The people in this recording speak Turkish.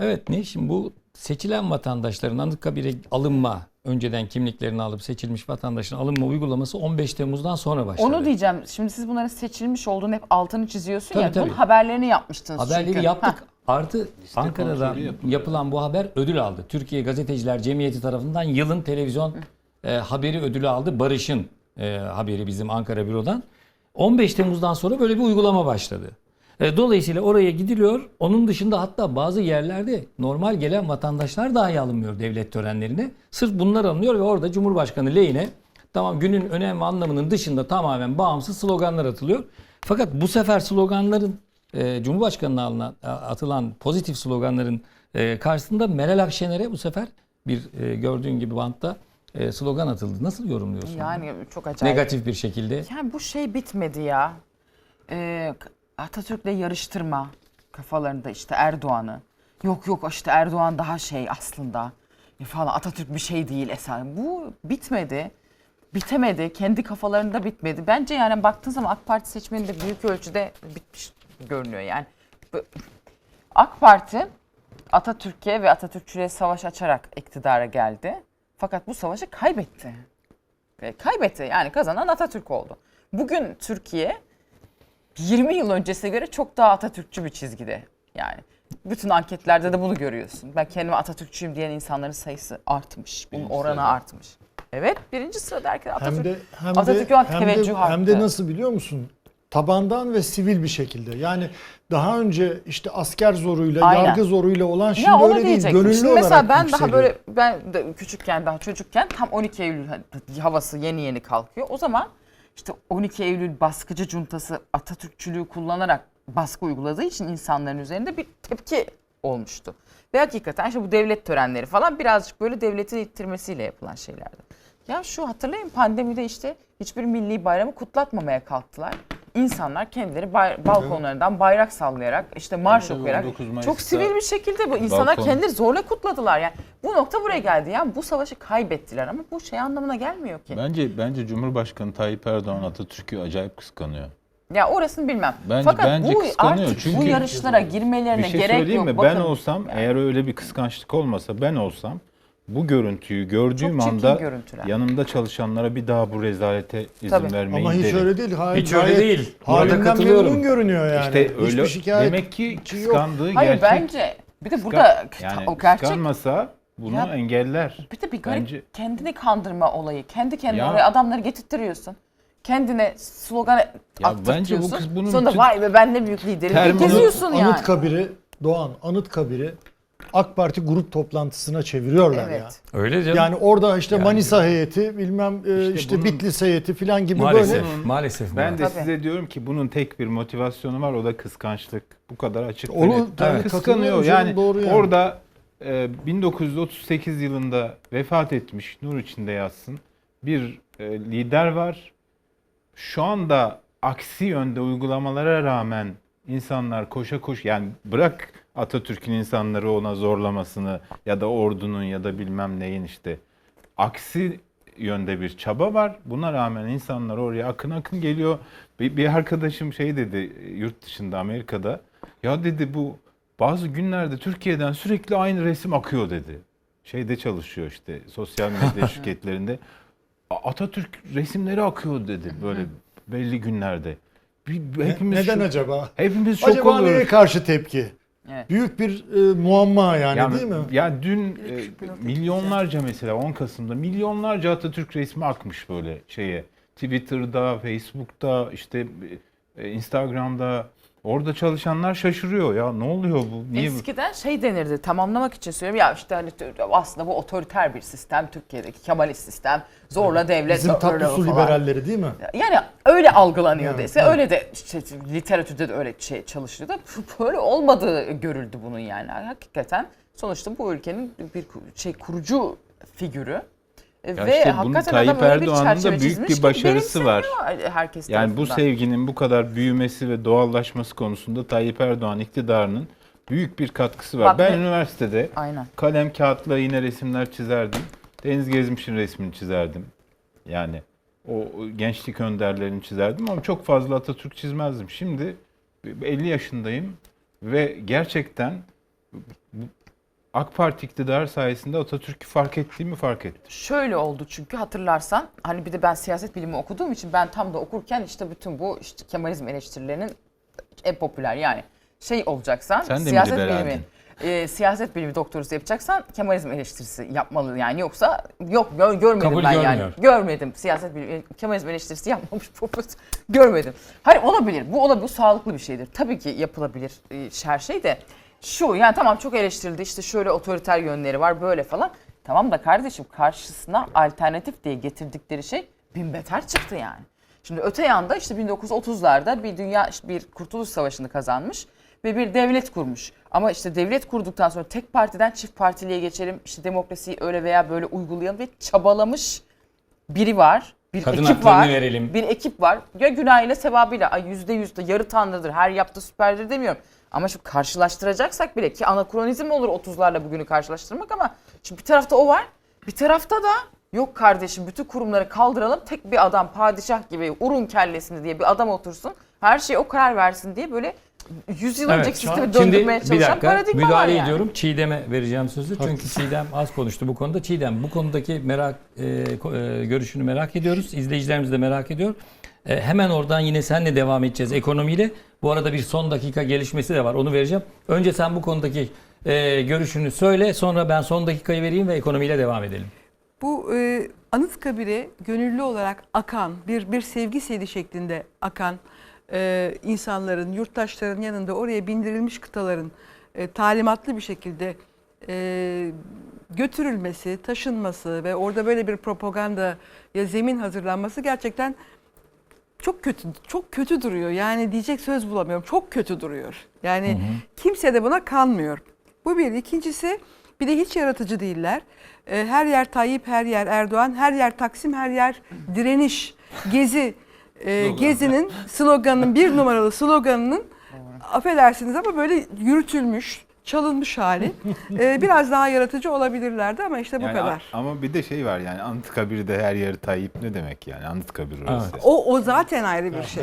Evet ne şimdi bu seçilen vatandaşların Anıtkabir'e alınma, önceden kimliklerini alıp seçilmiş vatandaşın alınma uygulaması 15 Temmuz'dan sonra başladı. Onu diyeceğim. Şimdi siz bunların seçilmiş olduğunu hep altını çiziyorsun Tabii, ya. tabii. Bunun haberlerini yapmıştınız Haberleri çünkü. yaptık. Heh. Artı Ankara'da kontrolü yapılıyor. yapılan bu haber ödül aldı. Türkiye Gazeteciler Cemiyeti tarafından yılın televizyon e, haberi ödülü aldı. Barış'ın e, haberi bizim Ankara bürodan. 15 Temmuz'dan sonra böyle bir uygulama başladı. E, dolayısıyla oraya gidiliyor. Onun dışında hatta bazı yerlerde normal gelen vatandaşlar dahi alınmıyor devlet törenlerine. Sırf bunlar alınıyor ve orada Cumhurbaşkanı lehine tamam günün önem ve anlamının dışında tamamen bağımsız sloganlar atılıyor. Fakat bu sefer sloganların e, Cumhurbaşkanı'na atılan pozitif sloganların e, karşısında Meral Akşener'e bu sefer bir e, gördüğün gibi bantta e, slogan atıldı. Nasıl yorumluyorsun? Yani çok acayip. Negatif bir şekilde. Yani bu şey bitmedi ya. Ee, Atatürk'le yarıştırma kafalarında işte Erdoğan'ı. Yok yok işte Erdoğan daha şey aslında falan Atatürk bir şey değil esasen. Bu bitmedi. Bitemedi. Kendi kafalarında bitmedi. Bence yani baktığın zaman AK Parti seçmeni büyük ölçüde bitmiş görünüyor yani. AK Parti Atatürk'e ve Atatürkçülüğe savaş açarak iktidara geldi. Fakat bu savaşı kaybetti. Kaybetti. Yani kazanan Atatürk oldu. Bugün Türkiye 20 yıl öncesine göre çok daha Atatürkçü bir çizgide. Yani bütün anketlerde de bunu görüyorsun. Ben kendime Atatürkçüyüm diyen insanların sayısı artmış. Bunun oranı sırada. artmış. Evet birinci sırada herkes Atatürk. Hem de hem de, Atatürk'e olan hem de, teveccüh hem de arttı. nasıl biliyor musun? Tabandan ve sivil bir şekilde. Yani daha önce işte asker zoruyla, Aynen. yargı zoruyla olan şimdi ya öyle değil. diyecektim. Gönüllü Şimdi olarak mesela ben yükseliyor. daha böyle ben de küçükken daha çocukken tam 12 Eylül havası yeni yeni kalkıyor. O zaman işte 12 Eylül baskıcı cuntası Atatürkçülüğü kullanarak baskı uyguladığı için insanların üzerinde bir tepki olmuştu. Ve hakikaten işte bu devlet törenleri falan birazcık böyle devletin ittirmesiyle yapılan şeylerdi. Ya şu hatırlayın pandemide işte hiçbir milli bayramı kutlatmamaya kalktılar. İnsanlar kendileri bay- balkonlarından bayrak sallayarak işte marş okuyarak 19 Mayıs'ta çok sivil bir şekilde bu insanlar balkon- kendileri zorla kutladılar. Yani bu nokta buraya geldi. Yani bu savaşı kaybettiler ama bu şey anlamına gelmiyor ki. Bence bence Cumhurbaşkanı Tayyip Erdoğan Atatürk'ü acayip kıskanıyor. Ya orasını bilmem. Bence- Fakat bence bu kıskanıyor. artık bu Çünkü yarışlara Bir girmelerine şey gerek söyleyeyim yok. mi? Bakın, ben olsam yani eğer öyle bir kıskançlık olmasa ben olsam bu görüntüyü gördüğüm Çok çirkin anda görüntüler. yanımda çalışanlara bir daha bu rezalete izin Tabii. vermeyin Ama hiç derim. öyle değil. Hayır, Hiç öyle değil. Bu arada Halinden katılıyorum. memnun görünüyor yani. İşte Hiçbir öyle şikayet demek ki yok. kıskandığı Hayır gerçek. bence bir de Kıskan- burada yani o gerçek kıskanmasa bunu Ya- engeller. bir de bir garip Bence- kendini kandırma olayı. Kendi kendine Ya- oraya adamları getirttiriyorsun. Kendine slogan attırtıyorsun. bence bu kız bunun Sonra bütün- vay be ben ne büyük liderim. Termini- Geziyorsun yani. Anıtkabir'i, Doğan Anıtkabir'i AK Parti grup toplantısına çeviriyorlar ya. Evet. Öyle canım. Yani orada işte Manisa heyeti, bilmem e, İşte işte, bunun- Bitlis heyeti falan gibi maalesef. böyle. Maalesef. Ben de Tabii. size diyorum ki bunun tek bir motivasyonu var o da kıskançlık. Bu kadar açık. Onu net. tabii kıskanıyor. Yani, doğru yani. orada e, 1938 yılında vefat etmiş nur içinde yazsın bir e, lider var. Şu anda aksi yönde uygulamalara rağmen insanlar koşa koş yani bırak Atatürk'ün insanları ona zorlamasını ya da ordunun ya da bilmem neyin işte aksi yönde bir çaba var. Buna rağmen insanlar oraya akın akın geliyor. Bir, bir arkadaşım şey dedi yurt dışında Amerika'da. Ya dedi bu bazı günlerde Türkiye'den sürekli aynı resim akıyor dedi. Şeyde çalışıyor işte sosyal medya şirketlerinde. Atatürk resimleri akıyor dedi böyle belli günlerde. Bir, bir- Ne- hepimiz Neden şok- acaba? Hepimiz şok Acaba oluyoruz. neye karşı tepki? Evet. Büyük bir e, muamma yani Yani, değil mi? Ya dün e, milyonlarca mesela 10 Kasım'da milyonlarca Atatürk resmi akmış böyle şeye. Twitter'da, Facebook'ta, işte e, Instagram'da orada çalışanlar şaşırıyor ya ne oluyor bu? Niye bu? Eskiden şey denirdi tamamlamak için söylüyorum ya işte hani aslında bu otoriter bir sistem Türkiye'deki Kemalist sistem zorla devlet Bizim tatlı su liberalleri değil mi? Yani öyle algılanıyor Evet, dese evet. öyle de işte, literatürde de öyle şey çalışılıyor da böyle olmadığı görüldü bunun yani. Hakikaten sonuçta bu ülkenin bir şey kurucu figürü. Ve işte bunun hakikaten Tayyip adam öyle bir Erdoğan'ın da büyük çizmiş bir ki başarısı var. benimseniyor Herkes Yani bu tarafından. sevginin bu kadar büyümesi ve doğallaşması konusunda Tayyip Erdoğan iktidarının büyük bir katkısı var. Bak ben ne- üniversitede Aynen. kalem kağıtla yine resimler çizerdim. Deniz Gezmiş'in resmini çizerdim. Yani o gençlik önderlerini çizerdim ama çok fazla Atatürk çizmezdim. Şimdi 50 yaşındayım ve gerçekten bu- AK Parti iktidarı sayesinde Atatürk'ü fark etti mi fark etti. Şöyle oldu çünkü hatırlarsan hani bir de ben siyaset bilimi okuduğum için ben tam da okurken işte bütün bu işte Kemalizm eleştirilerinin en popüler yani şey olacaksan Sen de siyaset bilimi e, siyaset bilimi doktorusu yapacaksan Kemalizm eleştirisi yapmalı yani. Yoksa yok gö- görmedim Kabul ben yani. görmüyor. görmedim. Siyaset bilimi Kemalizm eleştirisi yapmamış profesör görmedim. Hayır olabilir. Bu olabilir. Bu sağlıklı bir şeydir. Tabii ki yapılabilir e, her şey de şu yani tamam çok eleştirildi işte şöyle otoriter yönleri var böyle falan tamam da kardeşim karşısına alternatif diye getirdikleri şey bin beter çıktı yani. Şimdi öte yanda işte 1930'larda bir dünya bir kurtuluş savaşını kazanmış ve bir devlet kurmuş. Ama işte devlet kurduktan sonra tek partiden çift partiliye geçelim. işte demokrasiyi öyle veya böyle uygulayalım ve çabalamış biri var. Bir Kadın ekip var. verelim. Bir ekip var. Ya günahıyla sevabıyla ay yüzde yüzde yarı tanrıdır. Her yaptığı süperdir demiyorum. Ama şu karşılaştıracaksak bile ki anakronizm olur 30'larla bugünü karşılaştırmak ama şimdi bir tarafta o var. Bir tarafta da yok kardeşim bütün kurumları kaldıralım. Tek bir adam padişah gibi urun kellesini diye bir adam otursun. Her şey o karar versin diye böyle 100 yıl önceki sistemi Şimdi döndürmeye bir çalışan dakika paradigma var müdahale yani. ediyorum. Çiğdem'e vereceğim sözü. Çünkü Çiğdem az konuştu bu konuda. Çiğdem bu konudaki merak e, e, görüşünü merak ediyoruz. İzleyicilerimiz de merak ediyor. E, hemen oradan yine senle devam edeceğiz ekonomiyle. Bu arada bir son dakika gelişmesi de var. Onu vereceğim. Önce sen bu konudaki e, görüşünü söyle. Sonra ben son dakikayı vereyim ve ekonomiyle devam edelim. Bu e, Anıtkabir'e gönüllü olarak akan, bir bir sevgi seli şeklinde akan e, insanların, yurttaşların yanında oraya bindirilmiş kıtaların e, talimatlı bir şekilde e, götürülmesi, taşınması ve orada böyle bir propaganda ya zemin hazırlanması gerçekten çok kötü çok kötü duruyor. Yani diyecek söz bulamıyorum. Çok kötü duruyor. Yani kimse de buna kanmıyor. Bu bir. İkincisi bir de hiç yaratıcı değiller. Ee, Her yer Tayyip, her yer Erdoğan, her yer Taksim, her yer direniş, gezi. Ee, Gezi'nin sloganının bir numaralı sloganının affedersiniz ama böyle yürütülmüş, çalınmış hali. Ee, biraz daha yaratıcı olabilirlerdi ama işte bu Yani kadar. a- ama bir de şey var yani Anıtkabir'de her yeri Tayyip ne demek yani Anıtkabir orası. O, o zaten ayrı bir şey.